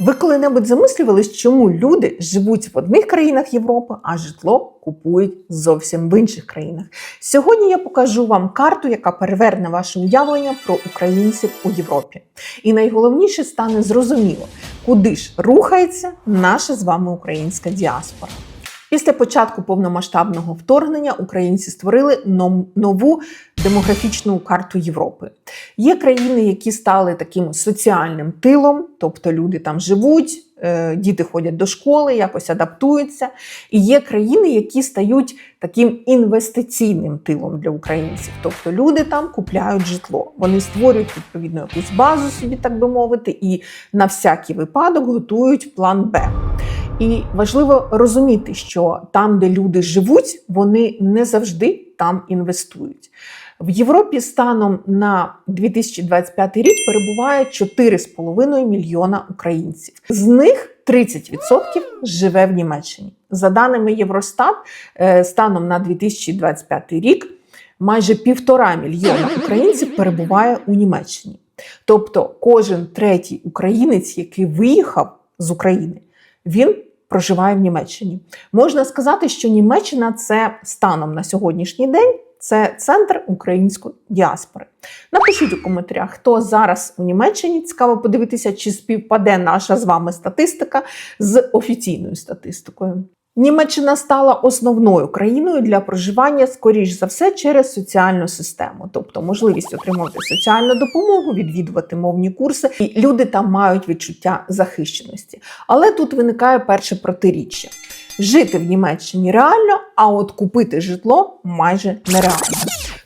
Ви коли-небудь замислювались, чому люди живуть в одних країнах Європи, а житло купують зовсім в інших країнах? Сьогодні я покажу вам карту, яка переверне ваше уявлення про українців у Європі. І найголовніше стане зрозуміло, куди ж рухається наша з вами українська діаспора. Після початку повномасштабного вторгнення українці створили нову демографічну карту Європи. Є країни, які стали таким соціальним тилом, тобто люди там живуть, е, діти ходять до школи, якось адаптуються. І є країни, які стають таким інвестиційним тилом для українців. Тобто люди там купляють житло. Вони створюють відповідно якусь базу собі, так би мовити, і на всякий випадок готують план Б. І важливо розуміти, що там, де люди живуть, вони не завжди там інвестують. В Європі станом на 2025 рік перебуває 4,5 мільйона українців. З них 30% живе в Німеччині. За даними Євростат, е, станом на 2025 рік майже півтора мільйона українців перебуває у Німеччині. Тобто кожен третій українець, який виїхав з України, він проживає в Німеччині. Можна сказати, що Німеччина це станом на сьогоднішній день це центр української діаспори. Напишіть у коментарях, хто зараз у Німеччині. Цікаво подивитися, чи співпаде наша з вами статистика з офіційною статистикою. Німеччина стала основною країною для проживання, скоріш за все, через соціальну систему, тобто можливість отримувати соціальну допомогу, відвідувати мовні курси, і люди там мають відчуття захищеності. Але тут виникає перше протиріччя: жити в Німеччині реально, а от купити житло майже нереально.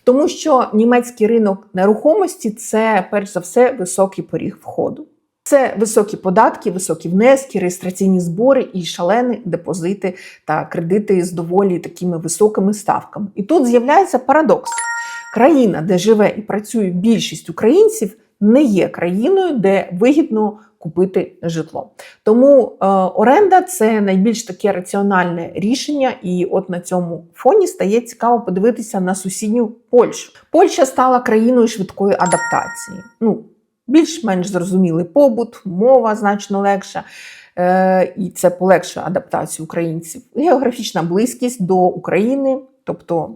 Тому що німецький ринок нерухомості це перш за все високий поріг входу. Це високі податки, високі внески, реєстраційні збори і шалені депозити та кредити з доволі такими високими ставками. І тут з'являється парадокс: країна, де живе і працює більшість українців, не є країною, де вигідно купити житло. Тому е, оренда це найбільш таке раціональне рішення, і от на цьому фоні стає цікаво подивитися на сусідню Польщу. Польща стала країною швидкої адаптації. Ну, більш-менш зрозумілий побут, мова значно легша. Е, і це полегшує адаптацію українців. Географічна близькість до України, тобто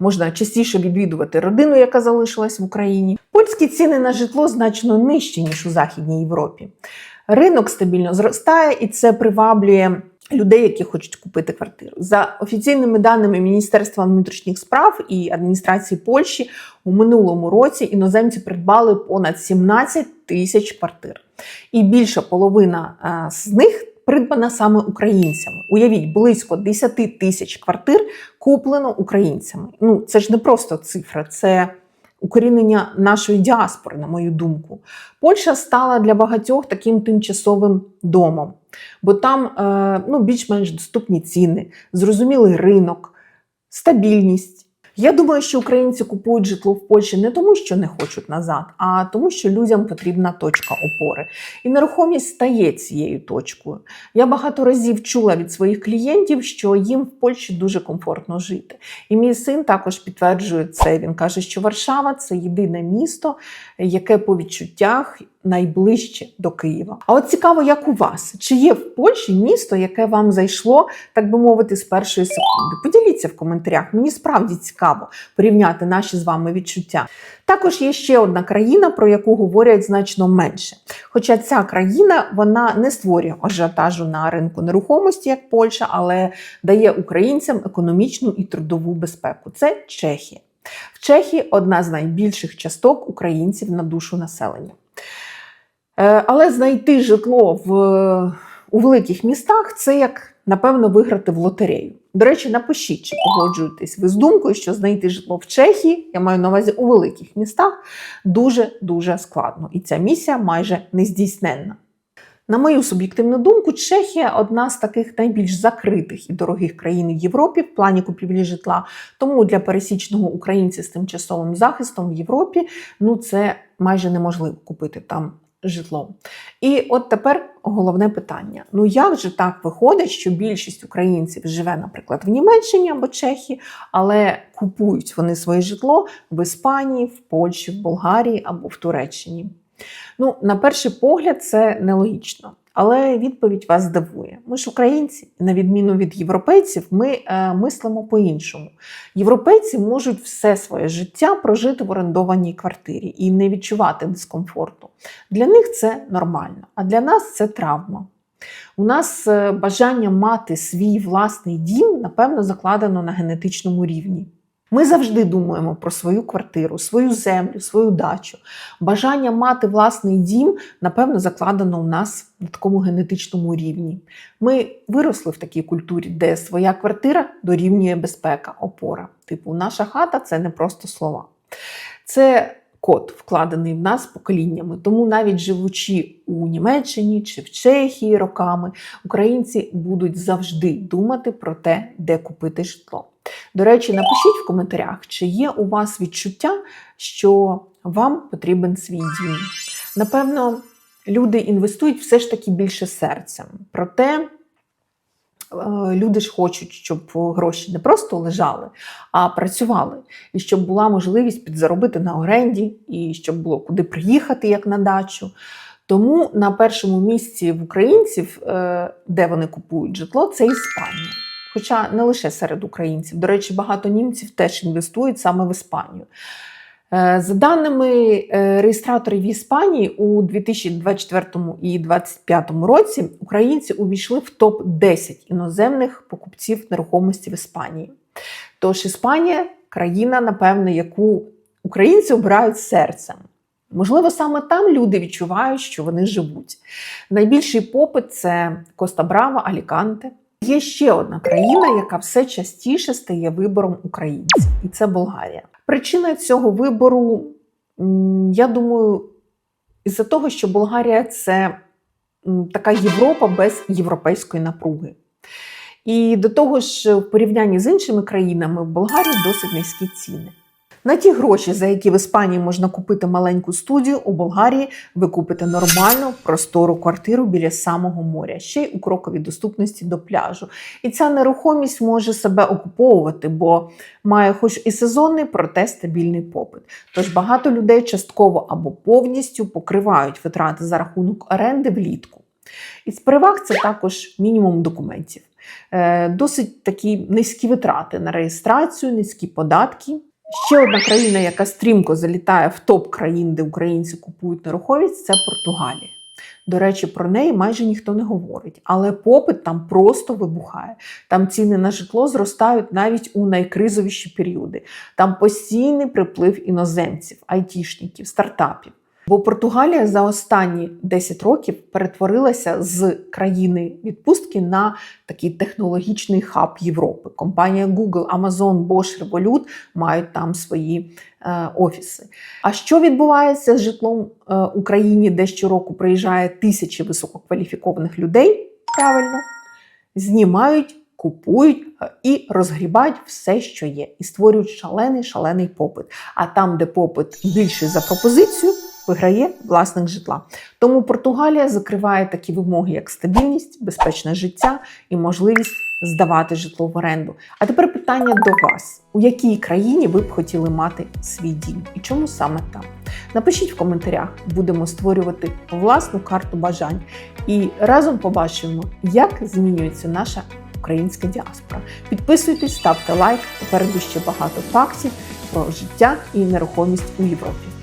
можна частіше відвідувати родину, яка залишилась в Україні. Польські ціни на житло значно нижчі, ніж у Західній Європі. Ринок стабільно зростає, і це приваблює людей, які хочуть купити квартиру. За офіційними даними Міністерства внутрішніх справ і адміністрації Польщі у минулому році іноземці придбали понад 17 тисяч квартир. І більша половина а, з них придбана саме українцями. Уявіть, близько 10 тисяч квартир куплено українцями. Ну це ж не просто цифра, це укорінення нашої діаспори, на мою думку. Польща стала для багатьох таким тимчасовим домом, бо там е, ну, більш-менш доступні ціни, зрозумілий ринок, стабільність. Я думаю, що українці купують житло в Польщі не тому, що не хочуть назад, а тому, що людям потрібна точка опори. І нерухомість стає цією точкою. Я багато разів чула від своїх клієнтів, що їм в Польщі дуже комфортно жити. І мій син також підтверджує це. Він каже, що Варшава це єдине місто, яке по відчуттях найближче до Києва. А от цікаво, як у вас? Чи є в Польщі місто, яке вам зайшло, так би мовити, з першої секунди? Поділіться в коментарях. Мені справді цікаво порівняти наші з вами відчуття. Також є ще одна країна, про яку говорять значно менше. Хоча ця країна вона не створює ажіотажу на ринку нерухомості, як Польща, але дає українцям економічну і трудову безпеку. Це Чехія. В Чехії одна з найбільших часток українців на душу населення. Е, Але знайти житло в, у великих містах це як, напевно, виграти в лотерею. До речі, напишіть, чи погоджуєтесь ви з думкою, що знайти житло в Чехії, я маю на увазі у великих містах, дуже-дуже складно. І ця місія майже нездійсненна. На мою суб'єктивну думку, Чехія одна з таких найбільш закритих і дорогих країн в Європі в плані купівлі житла. Тому для пересічного українця з тимчасовим захистом в Європі ну це майже неможливо купити там житло. І от тепер головне питання: ну як же так виходить, що більшість українців живе, наприклад, в Німеччині або Чехії, але купують вони своє житло в Іспанії, в Польщі, в Болгарії або в Туреччині? Ну, на перший погляд, це нелогічно. Але відповідь вас здивує. Ми ж українці, на відміну від європейців, ми е, мислимо по-іншому. Європейці можуть все своє життя прожити в орендованій квартирі і не відчувати дискомфорту. Для них це нормально, а для нас це травма. У нас е, бажання мати свій власний дім, напевно, закладено на генетичному рівні. Ми завжди думаємо про свою квартиру, свою землю, свою дачу. Бажання мати власний дім, напевно, закладено у нас на такому генетичному рівні. Ми виросли в такій культурі, де своя квартира дорівнює безпека, опора. Типу, наша хата це не просто слова. Це код, вкладений в нас поколіннями. Тому навіть живучи у Німеччині чи в Чехії роками, українці будуть завжди думати про те, де купити житло. До речі, напишіть в коментарях, чи є у вас відчуття, що вам потрібен свій дім. Напевно, люди інвестують все ж таки більше серцем. Проте люди ж хочуть, щоб гроші не просто лежали, а працювали. І щоб була можливість підзаробити на оренді, і щоб було куди приїхати, як на дачу. Тому на першому місці в українців, е, де вони купують житло, це Іспанія. Хоча не лише серед українців. До речі, багато німців теж інвестують саме в Іспанію. Е, За даними е, реєстраторів Іспанії, у 2024 і 2025 році українці увійшли в топ-10 іноземних покупців нерухомості в Іспанії. Тож Іспанія країна, напевно, яку українці обирають серцем. Можливо, саме там люди відчувають, що вони живуть. Найбільший попит це Коста Брава, Аліканте. Є ще одна країна, яка все частіше стає вибором українців, і це Болгарія. Причина цього вибору, я думаю, із-за того, що Болгарія це така Європа без європейської напруги. І до того ж, в порівнянні з іншими країнами, в Болгарії досить низькі ціни. На ті гроші, за які в Іспанії можна купити маленьку студію, у Болгарії ви купите нормальну простору квартиру біля самого моря, ще й у кроковій доступності до пляжу. І ця нерухомість може себе окуповувати, бо має хоч і сезонний, проте стабільний попит. Тож багато людей частково або повністю покривають витрати за рахунок оренди влітку. Із переваг це також мінімум документів. Е, Досить такі низькі витрати на реєстрацію, низькі податки. Ще одна країна, яка стрімко залітає в топ країн, де українці купують нерухомість, це Португалія. До речі, про неї майже ніхто не говорить, але попит там просто вибухає. Там ціни на житло зростають навіть у найкризовіші періоди. Там постійний приплив іноземців, айтішників, стартапів. Бо Португалія за останні 10 років перетворилася з країни відпустки на такий технологічний хаб Європи. Компанія Google, Amazon, Bosch, Revolut мають там свої е, офіси. А що відбувається з житлом е, у країні, де щороку приїжджає тисячі висококваліфікованих людей? Правильно, знімають. Купують е, і розгрібають все, що є, і створюють шалений шалений попит. А там, де попит більший за пропозицію, виграє власник житла. Тому Португалія закриває такі вимоги, як стабільність, безпечне життя і можливість здавати житло в оренду. А тепер питання до вас: у якій країні ви б хотіли мати свій дім і чому саме там? Напишіть в коментарях, будемо створювати власну карту бажань і разом побачимо, як змінюється наша українська діаспора. Підписуйтесь, ставте лайк. Попереду ще багато фактів про життя і нерухомість у Європі.